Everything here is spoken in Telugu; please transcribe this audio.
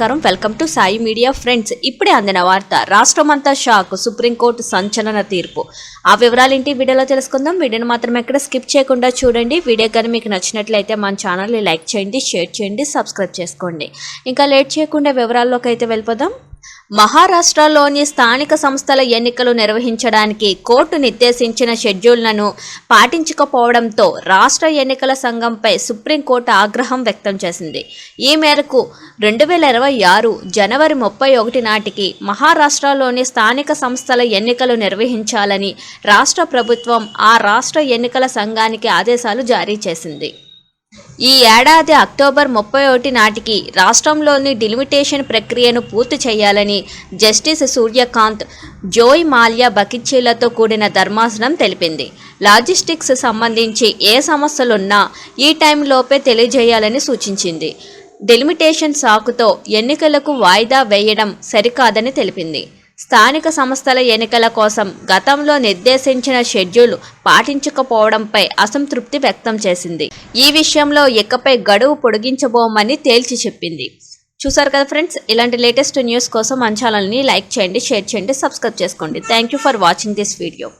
నమస్కారం. Welcome to Sai media friends. ఇప్పుడే అందిన వార్త రాష్ట్రమంతా షాక్ సుప్రీంకోర్టు సంచలన తీర్పు. ఆ వివరాలు ఏంటి వీడియోలో తెలుసుకుందాం. వీడియోని మాత్రం ఎక్కడ స్కిప్ చేయకుండా చూడండి. వీడియో కానీ మీకు నచ్చినట్లయితే మన ఛానల్ని లైక్ చేయండి షేర్ చేయండి సబ్స్క్రైబ్ చేసుకోండి. ఇంకా లేట్ చేయకుండా వివరాల్లోకి అయితే వెళ్ళిపోదాం. మహారాష్ట్రలోని స్థానిక సంస్థల ఎన్నికలు నిర్వహించడానికి కోర్టు నిర్దేశించిన షెడ్యూల్లను పాటించకపోవడంతో రాష్ట్ర ఎన్నికల సంఘంపై సుప్రీంకోర్టు ఆగ్రహం వ్యక్తం చేసింది. ఈ మేరకు రెండు వేల ఇరవై ఆరు జనవరి ముప్పై ఒకటి నాటికి మహారాష్ట్రలోని స్థానిక సంస్థల ఎన్నికలు నిర్వహించాలని రాష్ట్ర ప్రభుత్వం ఆ రాష్ట్ర ఎన్నికల సంఘానికి ఆదేశాలు జారీ చేసింది. ఈ ఏడాది అక్టోబర్ ముప్పై ఒకటి నాటికి రాష్ట్రంలోని డిలిమిటేషన్ ప్రక్రియను పూర్తి చేయాలని జస్టిస్ సూర్యకాంత్ జోయ్ మాల్యా బకిచ్చీలతో కూడిన ధర్మాసనం తెలిపింది. లాజిస్టిక్స్ సంబంధించి ఏ సమస్యలున్నా ఈ టైంలోపే తెలియజేయాలని సూచించింది. డెలిమిటేషన్ సాకుతో ఎన్నికలకు వాయిదా వేయడం సరికాదని తెలిపింది. స్థానిక సంస్థల ఎన్నికల కోసం గతంలో నిర్దేశించిన షెడ్యూల్ పాటించకపోవడంపై అసంతృప్తి వ్యక్తం చేసింది. ఈ విషయంలో ఇకపై గడువు పొడిగించబోమని తేల్చి చెప్పింది. చూసారు కదా ఫ్రెండ్స్? ఇలాంటి లేటెస్ట్ న్యూస్ కోసం మన ఛానల్ని లైక్ చేయండి షేర్ చేయండి సబ్స్క్రైబ్ చేసుకోండి. Thank you for watching this video